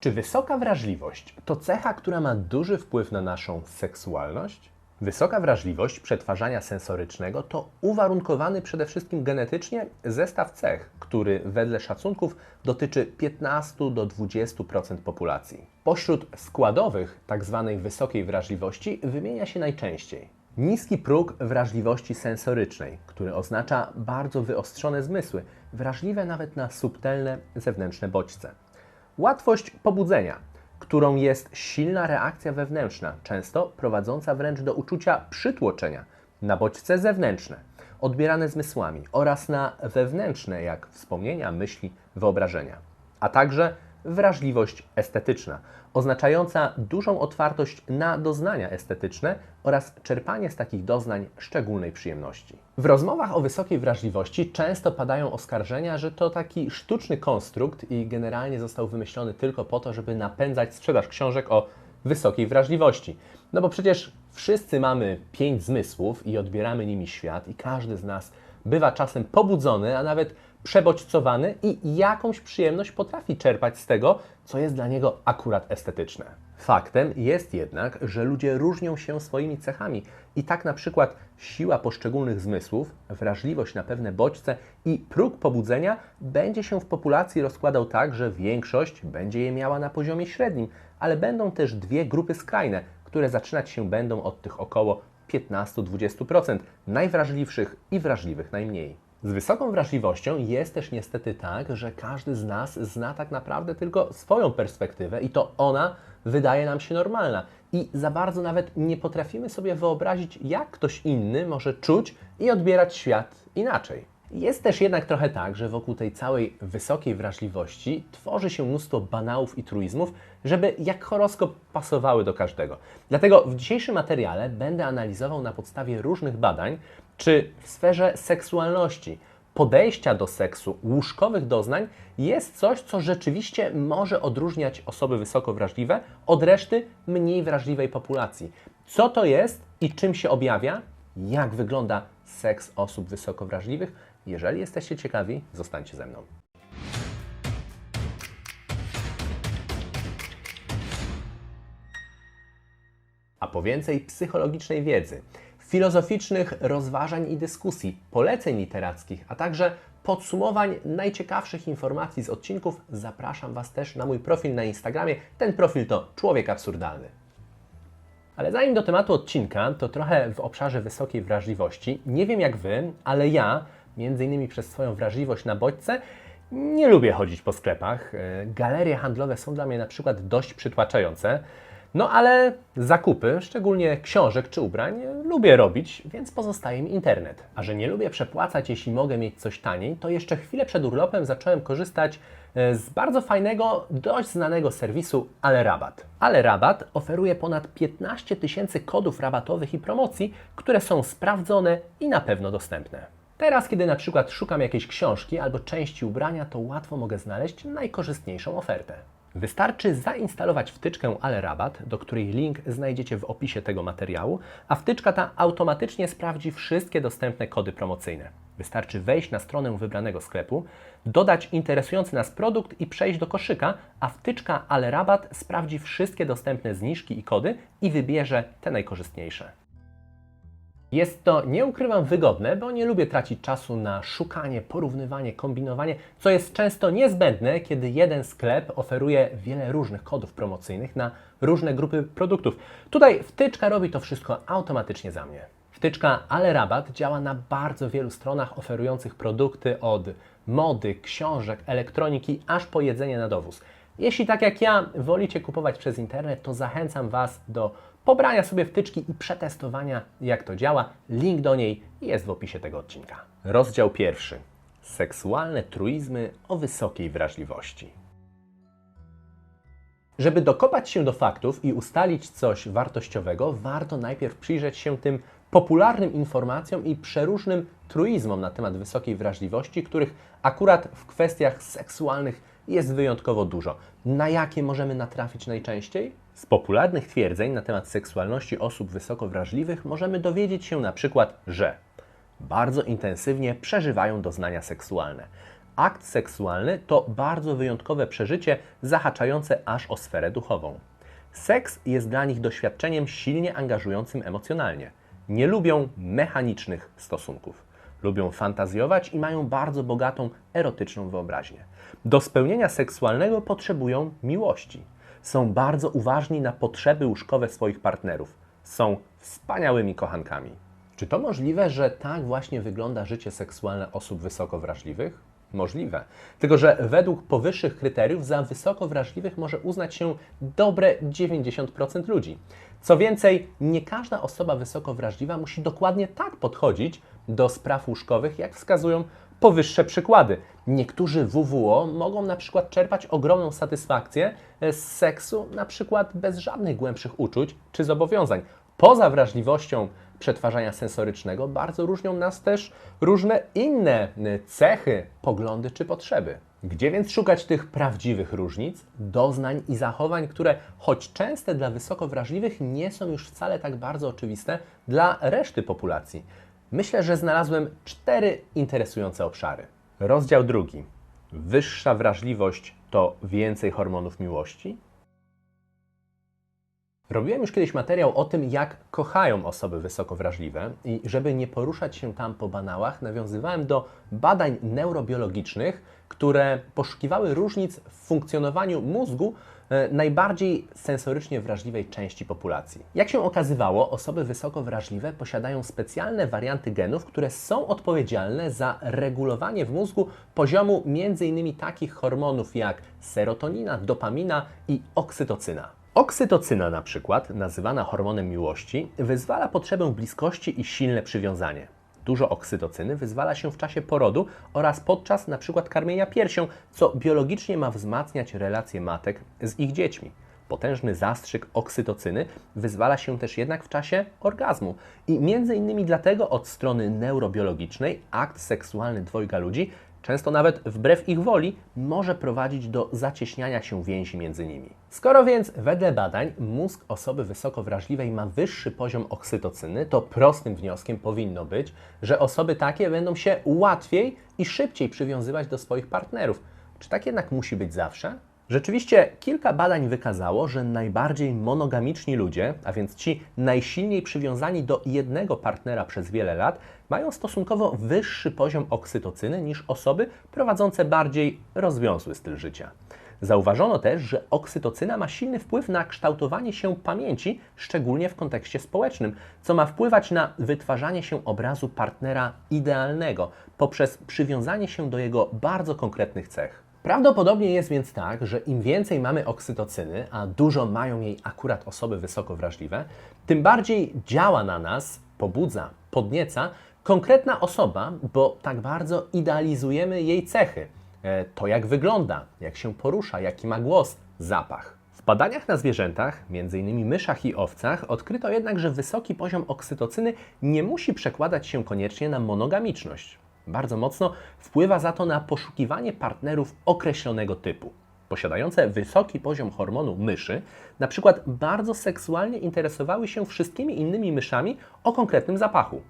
Czy wysoka wrażliwość to cecha, która ma duży wpływ na naszą seksualność? Wysoka wrażliwość przetwarzania sensorycznego to uwarunkowany przede wszystkim genetycznie zestaw cech, który wedle szacunków dotyczy 15 do 20% populacji. Pośród składowych tzw. wysokiej wrażliwości wymienia się najczęściej niski próg wrażliwości sensorycznej, który oznacza bardzo wyostrzone zmysły, wrażliwe nawet na subtelne zewnętrzne bodźce. Łatwość pobudzenia, którą jest silna reakcja wewnętrzna, często prowadząca wręcz do uczucia przytłoczenia na bodźce zewnętrzne, odbierane zmysłami oraz na wewnętrzne, jak wspomnienia, myśli, wyobrażenia, a także wrażliwość estetyczna, oznaczająca dużą otwartość na doznania estetyczne oraz czerpanie z takich doznań szczególnej przyjemności. W rozmowach o wysokiej wrażliwości często padają oskarżenia, że to taki sztuczny konstrukt i generalnie został wymyślony tylko po to, żeby napędzać sprzedaż książek o wysokiej wrażliwości. No bo przecież wszyscy mamy pięć zmysłów i odbieramy nimi świat i każdy z nas bywa czasem pobudzony, a nawet przebodźcowany i jakąś przyjemność potrafi czerpać z tego, co jest dla niego akurat estetyczne. Faktem jest jednak, że ludzie różnią się swoimi cechami i tak na przykład siła poszczególnych zmysłów, wrażliwość na pewne bodźce i próg pobudzenia będzie się w populacji rozkładał tak, że większość będzie je miała na poziomie średnim, ale będą też dwie grupy skrajne, które zaczynać się będą od tych około 15-20% najwrażliwszych i wrażliwych najmniej. Z wysoką wrażliwością jest też niestety tak, że każdy z nas zna tak naprawdę tylko swoją perspektywę i to ona wydaje nam się normalna. I za bardzo nawet nie potrafimy sobie wyobrazić, jak ktoś inny może czuć i odbierać świat inaczej. Jest też jednak trochę tak, że wokół tej całej wysokiej wrażliwości tworzy się mnóstwo banałów i truizmów, żeby jak horoskop pasowały do każdego. Dlatego w dzisiejszym materiale będę analizował na podstawie różnych badań, czy w sferze seksualności, podejścia do seksu, łóżkowych doznań jest coś, co rzeczywiście może odróżniać osoby wysoko wrażliwe od reszty mniej wrażliwej populacji. Co to jest i czym się objawia? Jak wygląda seks osób wysoko wrażliwych? Jeżeli jesteście ciekawi, zostańcie ze mną. A po więcej psychologicznej wiedzy, filozoficznych rozważań i dyskusji, poleceń literackich, a także podsumowań najciekawszych informacji z odcinków, zapraszam Was też na mój profil na Instagramie. Ten profil to Człowiek Absurdalny. Ale zanim do tematu odcinka, to trochę w obszarze wysokiej wrażliwości. Nie wiem jak Wy, ale ja, między innymi przez swoją wrażliwość na bodźce, nie lubię chodzić po sklepach. E, galerie handlowe są dla mnie na przykład dość przytłaczające. No ale zakupy, szczególnie książek czy ubrań, lubię robić, więc pozostaje mi internet. A że nie lubię przepłacać, jeśli mogę mieć coś taniej, to jeszcze chwilę przed urlopem zacząłem korzystać e, z bardzo fajnego, dość znanego serwisu Ale Rabat. Ale Rabat oferuje ponad 15 tysięcy kodów rabatowych i promocji, które są sprawdzone i na pewno dostępne. Teraz, kiedy na przykład szukam jakiejś książki albo części ubrania, to łatwo mogę znaleźć najkorzystniejszą ofertę. Wystarczy zainstalować wtyczkę Ale Rabat, do której link znajdziecie w opisie tego materiału, a wtyczka ta automatycznie sprawdzi wszystkie dostępne kody promocyjne. Wystarczy wejść na stronę wybranego sklepu, dodać interesujący nas produkt i przejść do koszyka, a wtyczka Ale Rabat sprawdzi wszystkie dostępne zniżki i kody i wybierze te najkorzystniejsze. Jest to, nie ukrywam, wygodne, bo nie lubię tracić czasu na szukanie, porównywanie, kombinowanie, co jest często niezbędne, kiedy jeden sklep oferuje wiele różnych kodów promocyjnych na różne grupy produktów. Tutaj wtyczka robi to wszystko automatycznie za mnie. Wtyczka Ale Rabat działa na bardzo wielu stronach oferujących produkty od mody, książek, elektroniki, aż po jedzenie na dowóz. Jeśli tak jak ja wolicie kupować przez internet, to zachęcam Was do pobrania sobie wtyczki i przetestowania, jak to działa. Link do niej jest w opisie tego odcinka. Rozdział pierwszy. Seksualne truizmy o wysokiej wrażliwości. Żeby dokopać się do faktów i ustalić coś wartościowego, warto najpierw przyjrzeć się tym popularnym informacjom i przeróżnym truizmom na temat wysokiej wrażliwości, których akurat w kwestiach seksualnych jest wyjątkowo dużo. Na jakie możemy natrafić najczęściej? Z popularnych twierdzeń na temat seksualności osób wysoko wrażliwych możemy dowiedzieć się na przykład, że bardzo intensywnie przeżywają doznania seksualne, akt seksualny to bardzo wyjątkowe przeżycie zahaczające aż o sferę duchową. Seks jest dla nich doświadczeniem silnie angażującym emocjonalnie. Nie lubią mechanicznych stosunków. Lubią fantazjować i mają bardzo bogatą erotyczną wyobraźnię. Do spełnienia seksualnego potrzebują miłości. Są bardzo uważni na potrzeby łóżkowe swoich partnerów. Są wspaniałymi kochankami. Czy to możliwe, że tak właśnie wygląda życie seksualne osób wysoko wrażliwych? Możliwe. Tylko, że według powyższych kryteriów za wysoko wrażliwych może uznać się dobre 90% ludzi. Co więcej, nie każda osoba wysoko wrażliwa musi dokładnie tak podchodzić do spraw łóżkowych, jak wskazują powyższe przykłady. Niektórzy WWO mogą na przykład czerpać ogromną satysfakcję z seksu, na przykład bez żadnych głębszych uczuć czy zobowiązań. Poza wrażliwością przetwarzania sensorycznego bardzo różnią nas też różne inne cechy, poglądy czy potrzeby. Gdzie więc szukać tych prawdziwych różnic, doznań i zachowań, które choć częste dla wysoko wrażliwych, nie są już wcale tak bardzo oczywiste dla reszty populacji? Myślę, że znalazłem cztery interesujące obszary. Rozdział drugi. Wyższa wrażliwość to więcej hormonów miłości? Robiłem już kiedyś materiał o tym, jak kochają osoby wysoko wrażliwe i żeby nie poruszać się tam po banałach, nawiązywałem do badań neurobiologicznych, które poszukiwały różnic w funkcjonowaniu mózgu najbardziej sensorycznie wrażliwej części populacji. Jak się okazywało, osoby wysoko wrażliwe posiadają specjalne warianty genów, które są odpowiedzialne za regulowanie w mózgu poziomu m.in. takich hormonów jak serotonina, dopamina i oksytocyna. Oksytocyna na przykład, nazywana hormonem miłości, wyzwala potrzebę bliskości i silne przywiązanie. Dużo oksytocyny wyzwala się w czasie porodu oraz podczas przykład karmienia piersią, co biologicznie ma wzmacniać relacje matek z ich dziećmi. Potężny zastrzyk oksytocyny wyzwala się też jednak w czasie orgazmu. I między innymi dlatego od strony neurobiologicznej akt seksualny dwojga ludzi często nawet wbrew ich woli, może prowadzić do zacieśniania się więzi między nimi. Skoro więc wedle badań mózg osoby wysoko wrażliwej ma wyższy poziom oksytocyny, to prostym wnioskiem powinno być, że osoby takie będą się łatwiej i szybciej przywiązywać do swoich partnerów. Czy tak jednak musi być zawsze? Rzeczywiście kilka badań wykazało, że najbardziej monogamiczni ludzie, a więc ci najsilniej przywiązani do jednego partnera przez wiele lat, mają stosunkowo wyższy poziom oksytocyny niż osoby prowadzące bardziej rozwiązły styl życia. Zauważono też, że oksytocyna ma silny wpływ na kształtowanie się pamięci, szczególnie w kontekście społecznym, co ma wpływać na wytwarzanie się obrazu partnera idealnego poprzez przywiązanie się do jego bardzo konkretnych cech. Prawdopodobnie jest więc tak, że im więcej mamy oksytocyny, a dużo mają jej akurat osoby wysoko wrażliwe, tym bardziej działa na nas, pobudza, podnieca konkretna osoba, bo tak bardzo idealizujemy jej cechy. E, to jak wygląda, jak się porusza, jaki ma głos, zapach. W badaniach na zwierzętach, m.in. myszach i owcach, odkryto jednak, że wysoki poziom oksytocyny nie musi przekładać się koniecznie na monogamiczność. Bardzo mocno wpływa za to na poszukiwanie partnerów określonego typu. Posiadające wysoki poziom hormonu myszy, na przykład bardzo seksualnie interesowały się wszystkimi innymi myszami o konkretnym zapachu.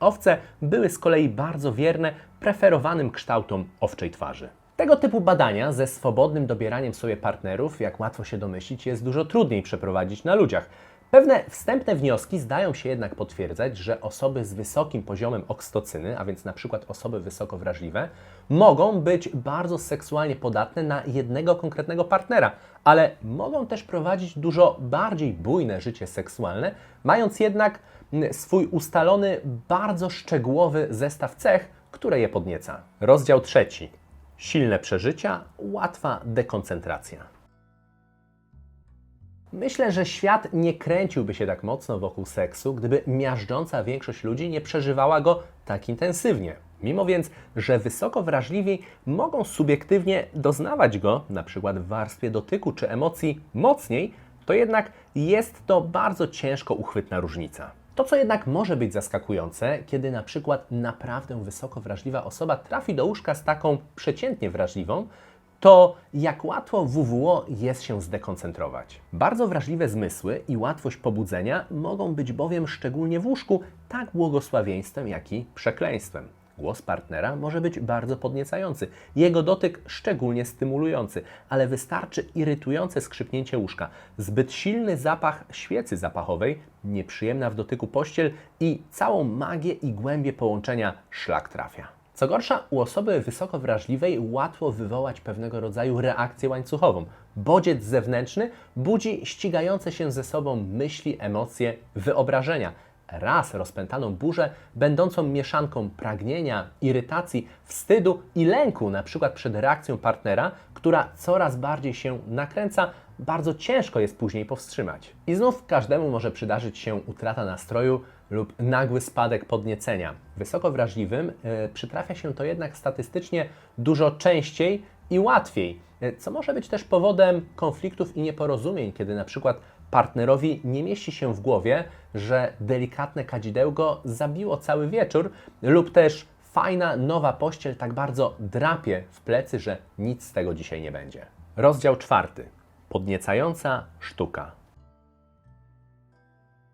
Owce były z kolei bardzo wierne preferowanym kształtom owczej twarzy. Tego typu badania ze swobodnym dobieraniem sobie partnerów, jak łatwo się domyślić, jest dużo trudniej przeprowadzić na ludziach. Pewne wstępne wnioski zdają się jednak potwierdzać, że osoby z wysokim poziomem oksytocyny, a więc na przykład osoby wysoko wrażliwe, mogą być bardzo seksualnie podatne na jednego konkretnego partnera, ale mogą też prowadzić dużo bardziej bujne życie seksualne, mając jednak swój ustalony, bardzo szczegółowy zestaw cech, które je podnieca. Rozdział trzeci. Silne przeżycia, łatwa dekoncentracja. Myślę, że świat nie kręciłby się tak mocno wokół seksu, gdyby miażdżąca większość ludzi nie przeżywała go tak intensywnie. Mimo więc, że wysoko wrażliwi mogą subiektywnie doznawać go, przykład w warstwie dotyku czy emocji, mocniej, to jednak jest to bardzo ciężko uchwytna różnica. To, co jednak może być zaskakujące, kiedy na przykład naprawdę wysoko wrażliwa osoba trafi do łóżka z taką przeciętnie wrażliwą, to jak łatwo WWO jest się zdekoncentrować. Bardzo wrażliwe zmysły i łatwość pobudzenia mogą być bowiem szczególnie w łóżku tak błogosławieństwem, jak i przekleństwem. Głos partnera może być bardzo podniecający, jego dotyk szczególnie stymulujący, ale wystarczy irytujące skrzypnięcie łóżka, zbyt silny zapach świecy zapachowej, nieprzyjemna w dotyku pościel i całą magię i głębię połączenia szlak trafia. Co gorsza, u osoby wysoko wrażliwej łatwo wywołać pewnego rodzaju reakcję łańcuchową. Bodziec zewnętrzny budzi ścigające się ze sobą myśli, emocje, wyobrażenia. Raz rozpętaną burzę, będącą mieszanką pragnienia, irytacji, wstydu i lęku, na przykład przed reakcją partnera, która coraz bardziej się nakręca, bardzo ciężko jest później powstrzymać. I znów każdemu może przydarzyć się utrata nastroju lub nagły spadek podniecenia. Wysoko wrażliwym e, przytrafia się to jednak statystycznie dużo częściej i łatwiej, e, co może być też powodem konfliktów i nieporozumień, kiedy na przykład partnerowi nie mieści się w głowie, że delikatne kadzidełko zabiło cały wieczór lub też fajna nowa pościel tak bardzo drapie w plecy, że nic z tego dzisiaj nie będzie. Rozdział czwarty. Podniecająca sztuka.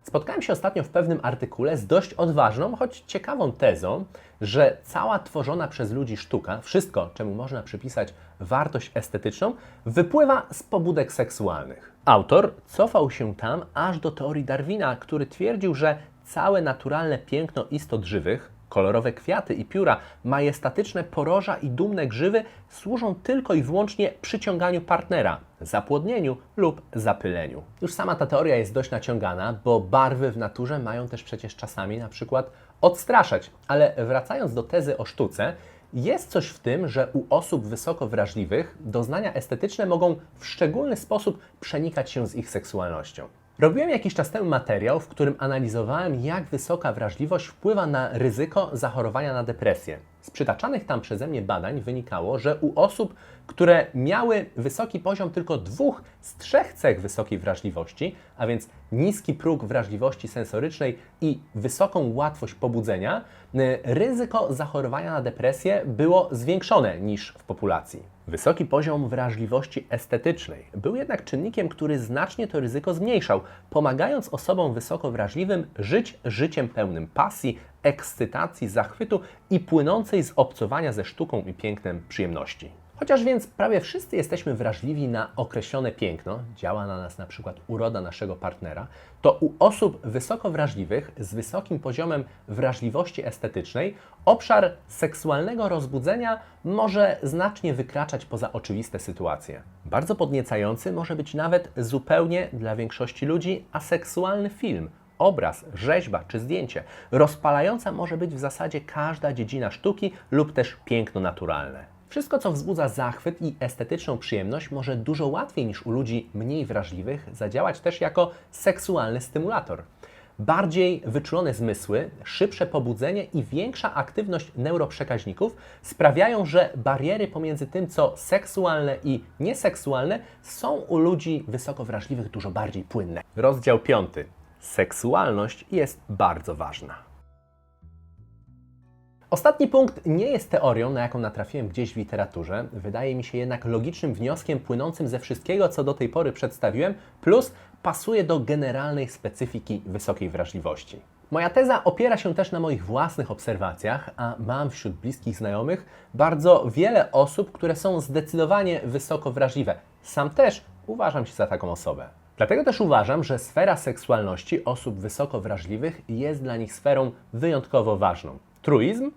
Spotkałem się ostatnio w pewnym artykule z dość odważną, choć ciekawą tezą, że cała tworzona przez ludzi sztuka, wszystko, czemu można przypisać wartość estetyczną, wypływa z pobudek seksualnych. Autor cofał się tam aż do teorii Darwina, który twierdził, że całe naturalne piękno istot żywych, kolorowe kwiaty i pióra, majestatyczne poroża i dumne grzywy służą tylko i wyłącznie przyciąganiu partnera, zapłodnieniu lub zapyleniu. Już sama ta teoria jest dość naciągana, bo barwy w naturze mają też przecież czasami na przykład odstraszać. Ale wracając do tezy o sztuce, jest coś w tym, że u osób wysoko wrażliwych doznania estetyczne mogą w szczególny sposób przenikać się z ich seksualnością. Robiłem jakiś czas temu materiał, w którym analizowałem, jak wysoka wrażliwość wpływa na ryzyko zachorowania na depresję. Z przytaczanych tam przeze mnie badań wynikało, że u osób, które miały wysoki poziom tylko dwóch z trzech cech wysokiej wrażliwości, a więc niski próg wrażliwości sensorycznej i wysoką łatwość pobudzenia, y, ryzyko zachorowania na depresję było zwiększone niż w populacji. Wysoki poziom wrażliwości estetycznej był jednak czynnikiem, który znacznie to ryzyko zmniejszał, pomagając osobom wysoko wrażliwym żyć życiem pełnym pasji, ekscytacji, zachwytu i płynącej z obcowania ze sztuką i pięknem przyjemności. Chociaż więc prawie wszyscy jesteśmy wrażliwi na określone piękno, działa na nas na przykład uroda naszego partnera, to u osób wysoko wrażliwych z wysokim poziomem wrażliwości estetycznej obszar seksualnego rozbudzenia może znacznie wykraczać poza oczywiste sytuacje. Bardzo podniecający może być nawet zupełnie dla większości ludzi aseksualny film, obraz, rzeźba czy zdjęcie. Rozpalająca może być w zasadzie każda dziedzina sztuki lub też piękno naturalne. Wszystko, co wzbudza zachwyt i estetyczną przyjemność, może dużo łatwiej niż u ludzi mniej wrażliwych zadziałać też jako seksualny stymulator. Bardziej wyczulone zmysły, szybsze pobudzenie i większa aktywność neuroprzekaźników sprawiają, że bariery pomiędzy tym, co seksualne i nieseksualne, są u ludzi wysoko wrażliwych dużo bardziej płynne. Rozdział 5. Seksualność jest bardzo ważna. Ostatni punkt nie jest teorią, na jaką natrafiłem gdzieś w literaturze. Wydaje mi się jednak logicznym wnioskiem płynącym ze wszystkiego, co do tej pory przedstawiłem, plus pasuje do generalnej specyfiki wysokiej wrażliwości. Moja teza opiera się też na moich własnych obserwacjach, a mam wśród bliskich znajomych bardzo wiele osób, które są zdecydowanie wysoko wrażliwe. Sam też uważam się za taką osobę. Dlatego też uważam, że sfera seksualności osób wysoko wrażliwych jest dla nich sferą wyjątkowo ważną. Truizm?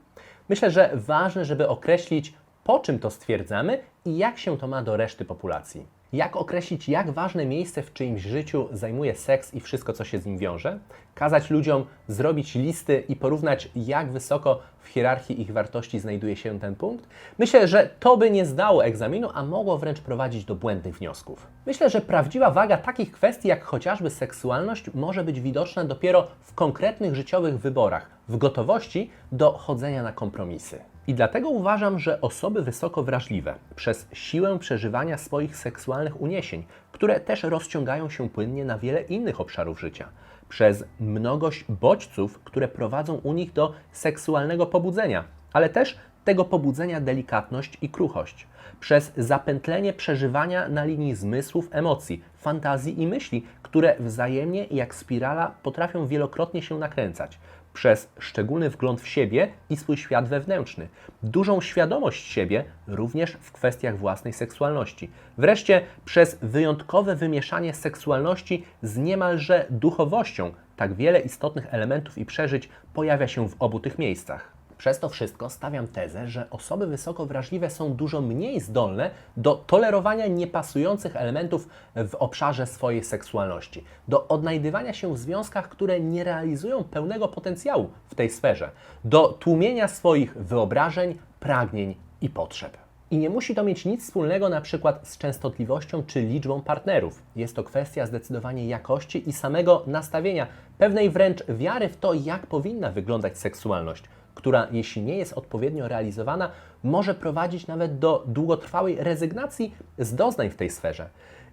Myślę, że ważne, żeby określić, po czym to stwierdzamy i jak się to ma do reszty populacji. Jak określić, jak ważne miejsce w czyimś życiu zajmuje seks i wszystko, co się z nim wiąże? Kazać ludziom zrobić listy i porównać, jak wysoko w hierarchii ich wartości znajduje się ten punkt? Myślę, że to by nie zdało egzaminu, a mogło wręcz prowadzić do błędnych wniosków. Myślę, że prawdziwa waga takich kwestii, jak chociażby seksualność, może być widoczna dopiero w konkretnych życiowych wyborach, w gotowości do chodzenia na kompromisy. I dlatego uważam, że osoby wysoko wrażliwe, przez siłę przeżywania swoich seksualnych uniesień, które też rozciągają się płynnie na wiele innych obszarów życia, przez mnogość bodźców, które prowadzą u nich do seksualnego pobudzenia, ale też tego pobudzenia delikatność i kruchość, przez zapętlenie przeżywania na linii zmysłów, emocji, fantazji i myśli, które wzajemnie jak spirala potrafią wielokrotnie się nakręcać, przez szczególny wgląd w siebie i swój świat wewnętrzny, dużą świadomość siebie również w kwestiach własnej seksualności. Wreszcie przez wyjątkowe wymieszanie seksualności z niemalże duchowością. Tak wiele istotnych elementów i przeżyć pojawia się w obu tych miejscach. Przez to wszystko stawiam tezę, że osoby wysoko wrażliwe są dużo mniej zdolne do tolerowania niepasujących elementów w obszarze swojej seksualności, do odnajdywania się w związkach, które nie realizują pełnego potencjału w tej sferze, do tłumienia swoich wyobrażeń, pragnień i potrzeb. I nie musi to mieć nic wspólnego na przykład z częstotliwością czy liczbą partnerów. Jest to kwestia zdecydowanie jakości i samego nastawienia, pewnej wręcz wiary w to, jak powinna wyglądać seksualność która, jeśli nie jest odpowiednio realizowana, może prowadzić nawet do długotrwałej rezygnacji z doznań w tej sferze.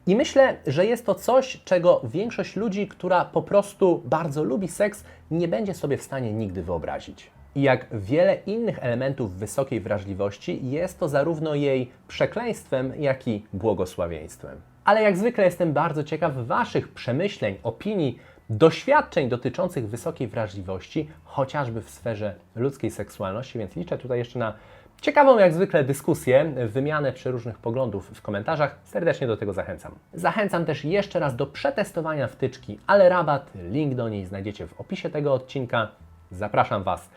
I myślę, że jest to coś, czego większość ludzi, która po prostu bardzo lubi seks, nie będzie sobie w stanie nigdy wyobrazić. I jak wiele innych elementów wysokiej wrażliwości, jest to zarówno jej przekleństwem, jak i błogosławieństwem. Ale jak zwykle jestem bardzo ciekaw Waszych przemyśleń, opinii, doświadczeń dotyczących wysokiej wrażliwości, chociażby w sferze ludzkiej seksualności, więc liczę tutaj jeszcze na ciekawą jak zwykle dyskusję, wymianę przeróżnych poglądów w komentarzach. Serdecznie do tego zachęcam. Zachęcam też jeszcze raz do przetestowania wtyczki Ale Rabat. Link do niej znajdziecie w opisie tego odcinka. Zapraszam Was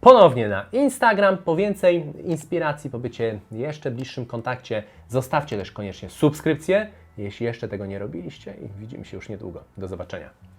ponownie na Instagram po więcej inspiracji, po bycie jeszcze bliższym kontakcie. Zostawcie też koniecznie subskrypcję, jeśli jeszcze tego nie robiliście widzimy się już niedługo. Do zobaczenia.